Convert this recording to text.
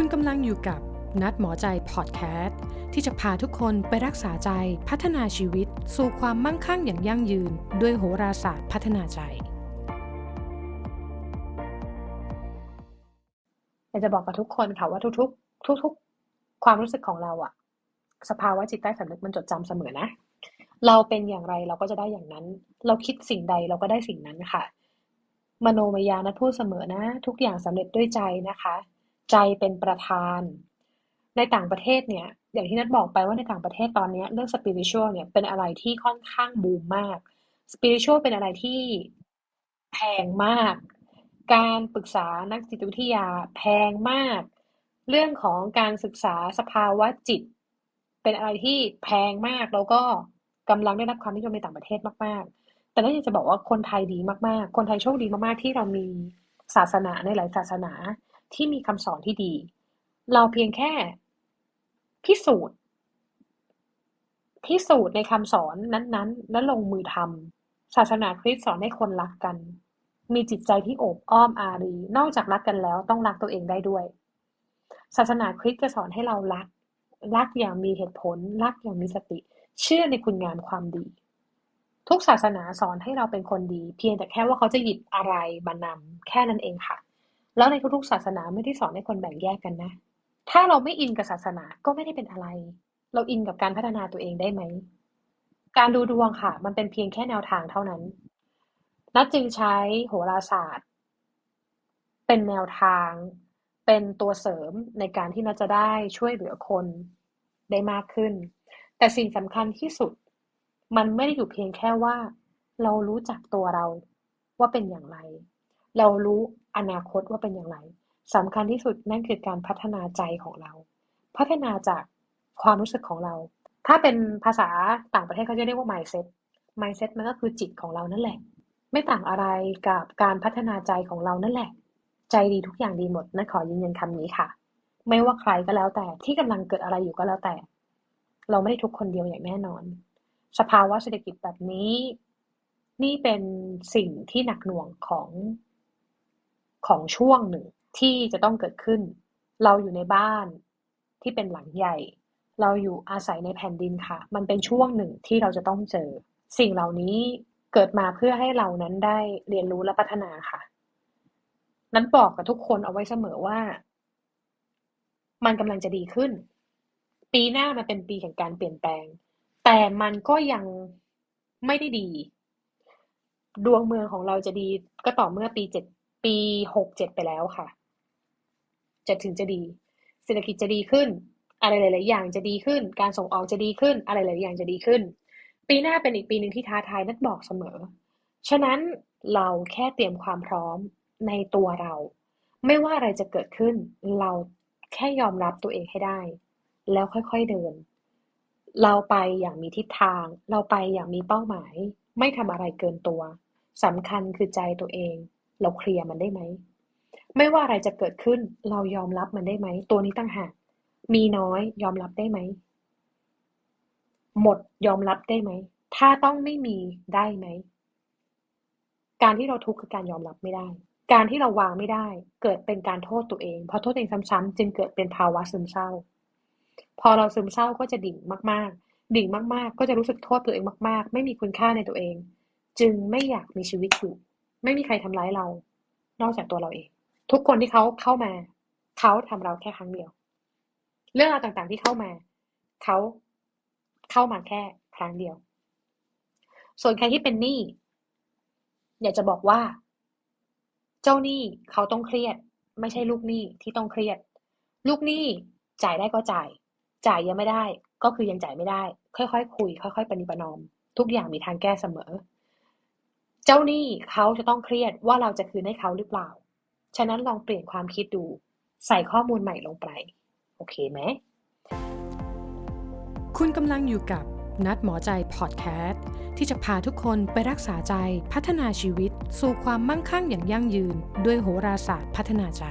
คุณกำลังอยู่กับนัดหมอใจพอดแคสต์ที่จะพาทุกคนไปรักษาใจพัฒนาชีวิต สู่ความมั่งคั่งอย่างยั่งยืน ด้วยโหราศาสตร์พัฒนาใจอยากจะบอกกับทุกคนค่ะว่าทุกๆ ทุก ๆ ความรู้สึกของเราอะสภาวะจิตใต้สำนึกมันจดจำเสมอนะ เราเป็นอย่างไรเราก็จะได้อย่างนั้น เราคิดสิ่งใดเราก็ได้สิ่งนั้นค่ะ มโนมยานัทพูดเสมอนะ ทุกอย่างสำเร็จด้วยใจนะคะ ใจเป็นประธาน ในต่างประเทศเนี่ยอย่างที่นัทบอกไปว่าในต่างประเทศตอนนี้เรื่องสปิริชวลเนี่ยเป็นอะไรที่ค่อนข้างบูมมากสปิริชวลเป็นอะไรที่แพงมาก การปรึกษานักจิตวิทยาแพงมาก เรื่องของการศึกษาสภาวะจิต เป็นอะไรที่แพงมากแล้วก็กำลังได้รับความนิยมในต่างประเทศมาก ๆ แต่นั่นอยากจะบอกว่าคนไทยดีมาก ๆ คนไทยโชคดีมาก ๆ ที่เรามีศาสนาในหลายศาสนา ที่มีคำสอนที่ดี เราเพียงแค่พิสูจน์พิสูจน์ในคำสอนนั้นๆ และลงมือทำศาสนาคริสต์สอนให้คนรักกัน มีจิตใจที่โอบอ้อมอารี นอกจากรักกันแล้วต้องรักตัวเองได้ด้วย ศาสนาคริสต์จะสอนให้เรารัก รักอย่างมีเหตุผล รักอย่างมีสติ เชื่อในคุณงามความดี ทุกศาสนาสอนให้เราเป็นคนดี เพียงแต่แค่ว่าเขาจะหยิบอะไรมานำแค่นั้นเองค่ะ แล้วในทุกๆศาสนาไม่ได้สอนให้คนแบ่งแยกกันนะ ถ้าเราไม่อินกับศาสนาก็ไม่ได้เป็นอะไร เราอินกับการพัฒนาตัวเองได้ไหม การดูดวงค่ะ มันเป็นเพียงแค่แนวทางเท่านั้น นัดจึงใช้โหราศาสตร์ เป็นแนวทาง เป็นตัวเสริมในการที่นัดจะได้ช่วยเหลือคนได้มากขึ้น แต่สิ่งสำคัญที่สุด มันไม่ได้อยู่เพียงแค่ว่า เรารู้จักตัวเราว่าเป็นอย่างไร เรารู้ อนาคตว่าเป็นอย่างไรสำคัญที่สุดนั่นคือการพัฒนาใจของเรา พัฒนาจากความรู้สึกของเรา ถ้าเป็นภาษาต่างประเทศเขาจะเรียกว่า mindset mindset มันก็คือจิตของเรานั่นแหละ ไม่ต่างอะไรกับการพัฒนาใจของเรานั่นแหละ ใจดีทุกอย่างดีหมดนั่นขอยืนยันคำนี้ค่ะ ไม่ว่าใครก็แล้วแต่ที่กำลังเกิดอะไรอยู่ก็แล้วแต่ เราไม่ได้ทุกคนเดียวอย่างแน่นอน สภาวะเศรษฐกิจแบบนี้ นี่เป็นสิ่งที่หนักหน่วงของ ของช่วงหนึ่งที่จะต้องเกิดขึ้น เราอยู่ในบ้านที่เป็นหลังใหญ่ เราอยู่อาศัยในแผ่นดินค่ะ มันเป็นช่วงหนึ่งที่เราจะต้องเจอ สิ่งเหล่านี้เกิดมาเพื่อให้เรานั้นได้เรียนรู้และพัฒนาค่ะ นั้นบอกกับทุกคนเอาไว้เสมอว่า มันกำลังจะดีขึ้น ปีหน้ามันเป็นปีแห่งการเปลี่ยนแปลง แต่มันก็ยังไม่ได้ดี ดวงเมืองของเราจะดีก็ต่อเมื่อปีเจ็ด ปีหกเจ็ดไปแล้วค่ะ จะถึงจะดี เศรษฐกิจจะดีขึ้น อะไรหลาย ๆ อย่างจะดีขึ้น การส่งออกจะดีขึ้น อะไรหลาย ๆ อย่างจะดีขึ้น ปีหน้าเป็นอีกปีหนึ่งที่ท้าทายนัดบอกเสมอ ฉะนั้นเราแค่เตรียมความพร้อมในตัวเรา ไม่ว่าอะไรจะเกิดขึ้น เราแค่ยอมรับตัวเองให้ได้ แล้วค่อย ๆ เดิน เราไปอย่างมีทิศทาง เราไปอย่างมีเป้าหมาย ไม่ทำอะไรเกินตัวสำคัญคือใจตัวเอง เราเคลียร์มันได้ไหม ไม่ว่าอะไรจะเกิดขึ้นเรายอมรับมันได้ไหม ตัวนี้ตั้งหากมีน้อยยอมรับได้ไหม หมดยอมรับได้ไหม ถ้าต้องไม่มีได้ไหม การที่เราทุกข์คือการยอมรับไม่ได้ การที่เราวางไม่ได้ เกิดเป็นการโทษตัวเองพอโทษตัวเองซ้ำๆจึงเกิดเป็นภาวะซึมเศร้า พอเราซึมเศร้าก็จะดิ่งมาก ๆ ดิ่งมาก ๆ ก็จะรู้สึกโทษตัวเองมาก ๆ ไม่มีคุณค่าในตัวเอง จึงไม่อยากมีชีวิตอยู่ ไม่มีใครทำร้ายเรา นอกจากตัวเราเอง ทุกคนที่เขาเข้ามา เขาทำเราแค่ครั้งเดียว เรื่องราวต่างๆที่เข้ามา เขาเข้ามาแค่ครั้งเดียว ส่วนใครที่เป็นหนี้อยากจะบอกว่า เจ้าหนี้เขาต้องเครียด ไม่ใช่ลูกหนี้ที่ต้องเครียด ลูกหนี้จ่ายได้ก็จ่าย จ่ายยังไม่ได้ ก็คือยังจ่ายไม่ได้ ค่อยๆคุย ค่อย ๆปฏิบัตินอม ทุกอย่างมีทางแก้เสมอ เจ้าหนี้เขาจะต้องเครียดว่าเราจะคืนให้เขาหรือเปล่า ฉะนั้นลองเปลี่ยนความคิดดู ใส่ข้อมูลใหม่ลงไป โอเคไหม คุณกำลังอยู่กับนัดหมอใจพอดแคสต์ที่จะพาทุกคนไปรักษาใจพัฒนาชีวิต สู่ความมั่งคั่งอย่างยั่งยืน ด้วยโหราศาสตร์พัฒนาใจ